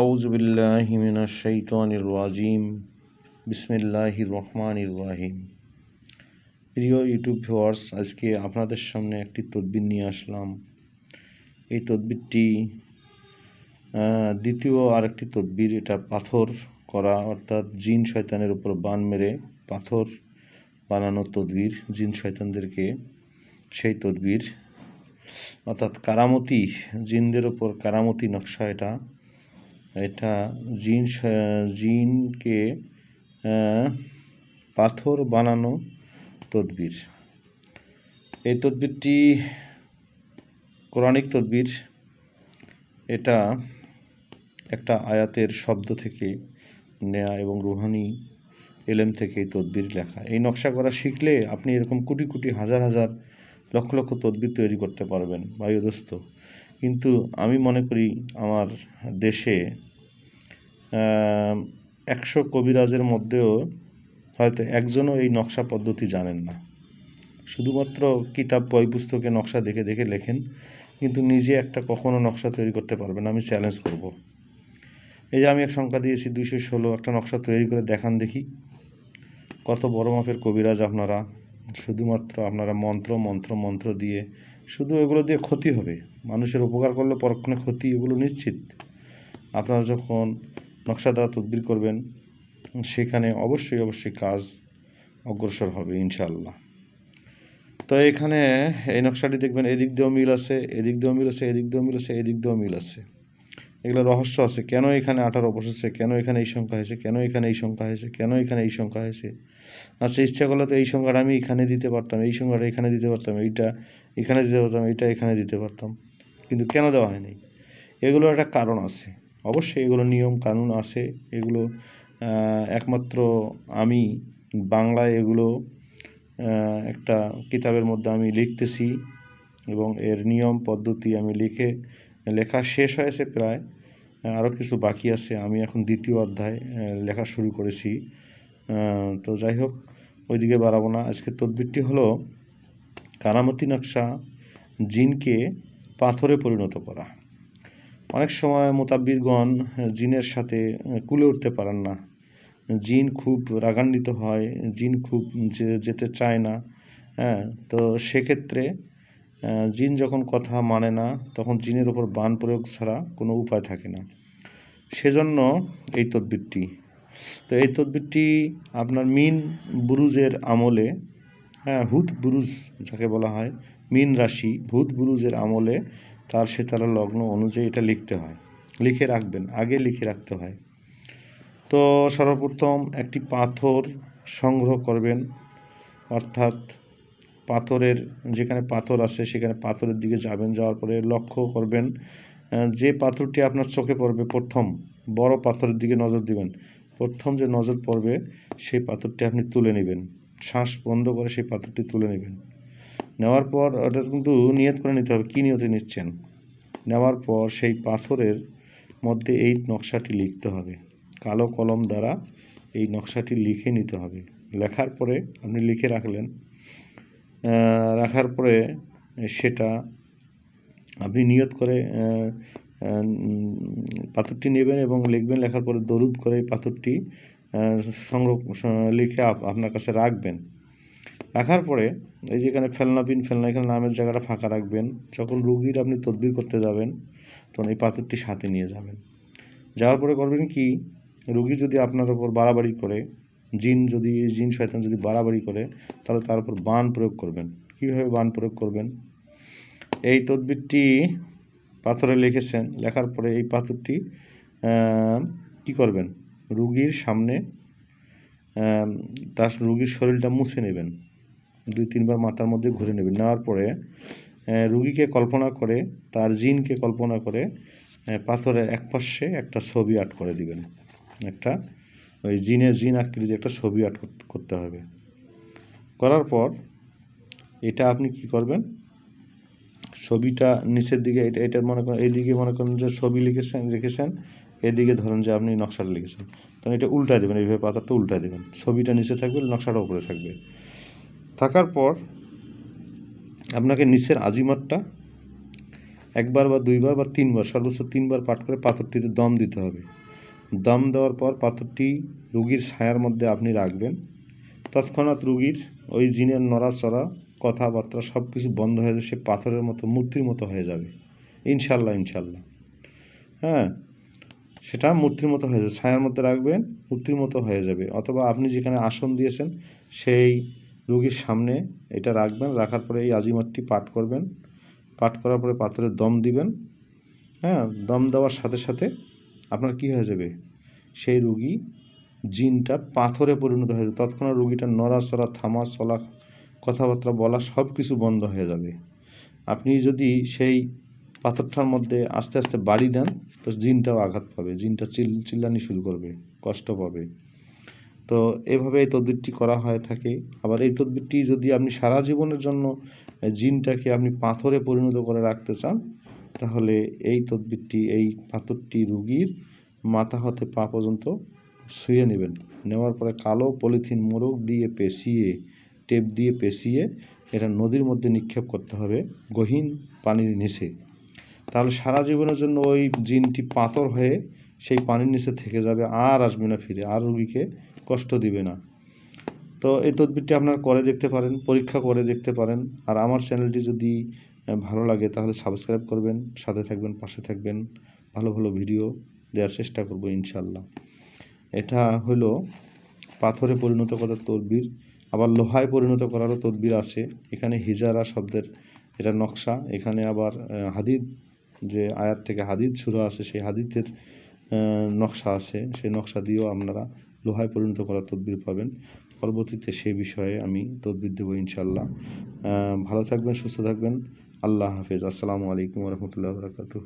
আউযু বিল্লাহি মিনাশ শাইতানির রাজিম। বিসমিল্লাহির রহমানির রহিম। প্রিয় ইউটিউব ভিউয়ার্স, আজকে আপনাদের সামনে একটি তদবির নিয়ে আসলাম। এই তদবিরটি দ্বিতীয় আরেকটি তদবির, এটা পাথর করা, অর্থাৎ জিন শয়তানের উপর বান মেরে পাথর বানানো তদবির, জিন শয়তানদেরকে সেই তদবির। অর্থাৎ কারামতি, জিনদের ওপর কারামতি নকশা এটা। এটা জিন জিনকে পাথর বানানো তদবির। এই তদবিরটি কোরআনিক তদবির। এটা একটা আয়াতের শব্দ থেকে নেয়া এবং রুহানি এলেম থেকে এই তদবির লেখা। এই নকশা করা শিখলে আপনি এরকম কোটি কোটি, হাজার হাজার, লক্ষ লক্ষ তদবির তৈরি করতে পারবেন বায়ু দোস্ত কিন্তু আমি মনে করি আমার দেশে একশো কবিরাজের মধ্যেও হয়তো একজনও এই নকশা পদ্ধতি জানেন না। শুধুমাত্র কিতাব বই পুস্তকে নকশা দেখে দেখে লেখেন, কিন্তু নিজে একটা কখনো নকশা তৈরি করতে পারবেন আমি চ্যালেঞ্জ করব। এই যে আমি এক সংখ্যা দিয়েছি, দুইশো ষোলো একটা নকশা তৈরি করে দেখান দেখি। কত বড় মাপের কবিরাজ আপনারা? শুধুমাত্র আপনারা মন্ত্র মন্ত্র মন্ত্র দিয়ে শুধু এগুলো দিয়ে ক্ষতি হবে। মানুষের উপকার করলে পরক্ষণে ক্ষতি এগুলো নিশ্চিত। আপনারা যখন নকশা দ্বারা তদবির করবেন, সেখানে অবশ্যই অবশ্যই কাজ অগ্রসর হবে ইনশাল্লাহ তো এখানে এই নকশাটি দেখবেন, এদিক দিয়েও মিল আছে, এদিক দিয়েও মিল আছে, এদিক দিয়েও মিল আছে, এদিক দিয়েও মিল আছে। এগুলো রহস্য আছে, কেন এখানে আঠারো বসেছে কেন এখানে এই সংখ্যা হয়েছে, কেন এখানে এই সংখ্যা হয়েছে, কেন এখানে এই সংখ্যা হয়েছে? আচ্ছা ইচ্ছা করলে তো এই সংখ্যাটা আমি এখানে দিতে পারতাম, এই সংখ্যাটা এখানে দিতে পারতাম, এইটা এখানে দিতে পারতাম, এইটা এখানে দিতে পারতাম, কিন্তু কেন দেওয়া হয়নি? এগুলোর একটা কারণ আছে। অবশ্যই এগুলো নিয়ম, কানুন আছে। এগুলো একমাত্র আমি বাংলায় এগুলো একটা কিতাবের মধ্যে আমি লিখতেছি এবং এর নিয়ম, পদ্ধতি আমি লিখে, লেখা শেষ হয়েছে প্রায়। আরও কিছু বাকি আছে। আমি এখন দ্বিতীয় অধ্যায় লেখা শুরু করেছি। তো যাই হোক, ওইদিকে বাড়াবো না। আজকে তদবিরটি হলো, কারামতি নকশা জিনকে পাথরে পরিণত করা। অনেক সময় মোতাব্বিরগণ জিনের সাথে কুলে উঠতে পারেন না। জিন খুব রাগান্বিত হয়, জিন খুব যেতে চায় না হ্যাঁ? তো সেক্ষেত্রে জিন যখন কথা মানে না, তখন জিনের ওপর বান প্রয়োগ ছাড়া কোনো উপায় থাকে না। সেজন্য এই তদবিরটি। তো এই তদবিরটি আপনার মিন বুরুজের আমলে হ্যাঁ হুত বুরুজ যাকে বলা হয়, মিন রাশি ভূত বুরুজের আমলে তার সেতারা লগ্ন অনুযায়ী এটা লিখতে হয়। লিখে রাখবেন, আগে লিখে রাখতে হয়। তো সর্বপ্রথম একটি পাথর সংগ্রহ করবেন, অর্থাৎ পাথরের যেখানে পাথর আছে সেখানে পাথরের দিকে যাবেন, যাওয়ার পরে লক্ষ্য করবেন যে পাথরটি আপনার চোখে পড়বে প্রথম, বড় পাথরের দিকে নজর দিবেন। প্রথম যে নজর পড়বে, সেই পাথরটি আপনি তুলে নেবেন। শ্বাস বন্ধ করে সেই পাথরটি তুলে নেবেন। নেওয়ার পর ওটা কিন্তু নিয়ত করে নিতে হবে, কী নিয়তে নিচ্ছেন? নেওয়ার পর সেই পাথরের মধ্যে এই নকশাটি লিখতে হবে। কালো কলম দ্বারা এই নকশাটি লিখে নিতে হবে। লেখার পরে আপনি লিখে রাখলেন রাখার পরে সেটা আপনি নিয়ত করে পাথরটি নেবেন এবং লিখবেন। লেখার পরে দরুদ করে এই পাথরটি সংগ্রহ লিখে আপনার কাছে রাখবেন। রাখার পরে এই যে এখানে ফেলনা পিন, ফেলনা, এখানে নামের জায়গাটা ফাঁকা রাখবেন। যখন রুগীর আপনি তদবির করতে যাবেন, তখন এই পাথরটি সাথে নিয়ে যাবেন। যাওয়ার পরে করবেন কি, রুগী যদি আপনার ওপর বাড়াবাড়ি করে, জিন যদি, জিন শয়তান যদি বাড়াবাড়ি করে, তাহলে তার উপর বান প্রয়োগ করবেন। কীভাবে বান প্রয়োগ করবেন? এই তদবিরটি পাথরে লিখেছেন। লেখার পরে এই পাথরটি কি করবেন? রুগীর সামনে তার রুগীর শরীরটা মুছে নেবেন। দুই তিনবার মাথার মধ্যে ঘুরে নেবেন নেওয়ার পরে রুগীকে কল্পনা করে, তার জিনকে কল্পনা করে পাথরের এক পাশে একটা ছবি আর্ট করে দিবেন। একটা ওই জিনের জিন আকৃতি একটা ছবি আর্ট করতে হবে। করার পর এটা আপনি কি করবেন? ছবিটা নিচের দিকে, এটা এটা মনে করেন, এইদিকে মনে করেন যে ছবি লিখেছেন লিখেছেন এদিকে ধরেন যে আপনি নকশাটা লিখেছেন। তখন এটা উল্টায় দেবেন, এইভাবে পাতাটা উল্টায় দেবেন। ছবিটা নিচে থাকবে, নকশাটা উপরে থাকবে। থাকার পর আপনাকে নিচের আজিমাতটা একবার বা দুইবার বা তিনবার, সর্বোচ্চ তিনবার পাঠ করে পাথরটিতে দম দিতে হবে। দম দেওয়ার পর পাথরটি রুগীর ছায়ার মধ্যে আপনি রাখবেন। তৎক্ষণাৎ রুগীর ওই জিনের নড়াচড়া, কথাবার্তা সব কিছু বন্ধ হয়ে যাবে, সে পাথরের মতো, মূর্তির মতো হয়ে যাবে। ইনশাল্লাহ ইনশাল্লাহ হ্যাঁ সেটা মূর্তির মতো হয়ে যাবে। ছায়ার মধ্যে রাখবেন, মূর্তির মতো হয়ে যাবে। অথবা আপনি যেখানে আসন দিয়েছেন, সেই রুগীর সামনে এটা রাখবেন, রাখার পরে এই আজিমাতটি পাঠ করবেন। পাঠ করার পরে পাথরের দম দিবেন। হ্যাঁ দম দেওয়ার সাথে সাথে আপনার কি হয়ে যাবে? সেই রুগী জিনটা পাথরে পরিণত হয়ে যাবে। তৎক্ষণাৎ রুগীটা নড়াচড়া, থামা, চলা, কথাবার্তা বলা সব কিছু বন্ধ হয়ে যাবে। আপনি যদি সেই পাথরটার মধ্যে আস্তে আস্তে বাড়ি দেন, তো জিনটাও আঘাত পাবে। জিনটা চিল, চিল্লানি শুরু করবে, কষ্ট পাবে। তো এভাবে এই তদবিরটি করা হয়ে থাকে। আবার এই তদবিরটি যদি আপনি সারা জীবনের জন্য জিনটাকে আপনি পাথরে পরিণত করে রাখতে চান, তাহলে এই তদবিরটি, এই পাথরটি রুগীর মাথা হতে পা পর্যন্ত শুয়ে নেবেন। নেওয়ার পরে কালো পলিথিন মোড়ক দিয়ে পেঁচিয়ে, টেপ দিয়ে পেঁচিয়ে এটা নদীর মধ্যে নিক্ষেপ করতে হবে গহীন পানির নিচে। তাহলে সারা জীবনের জন্য ওই জিনটি পাথর হয়ে সেই পানির নিচে থেকে যাবে, আর আসবে না ফিরে, আর রুগীকে কষ্ট দিবে না। তো এই তদবিরটি আপনারা করে দেখতে পারেন, পরীক্ষা করে দেখতে পারেন। আর আমার চ্যানেলটি যদি ভালো লাগে তাহলে সাবস্ক্রাইব করবেন, সাথে থাকবেন, পাশে থাকবেন। ভালো ভালো ভিডিও দেওয়ার চেষ্টা করব ইনশাল্লাহ এটা হলো পাথরে পরিণত করার তদবির, আবার লোহায় পরিণত করারও তদবির আছে। এখানে হিজারা শব্দের এটা নকশা। এখানে আবার হাদিদ, যে আয়াত থেকে হাদিদ শুরু আছে, সেই হাদিদের নকশা আছে। সেই নকশা দিয়েও আপনারা লোহায় পরিণত করার তদবির পাবেন। পরবর্তীতে সে বিষয়ে আমি তদবির দেবো ইনশাল্লাহ ভালো থাকবেন, সুস্থ থাকবেন। আল্লাহ হাফেজ। আসসালামু আলাইকুম রহমতুল্লাহ বরকাতুহ।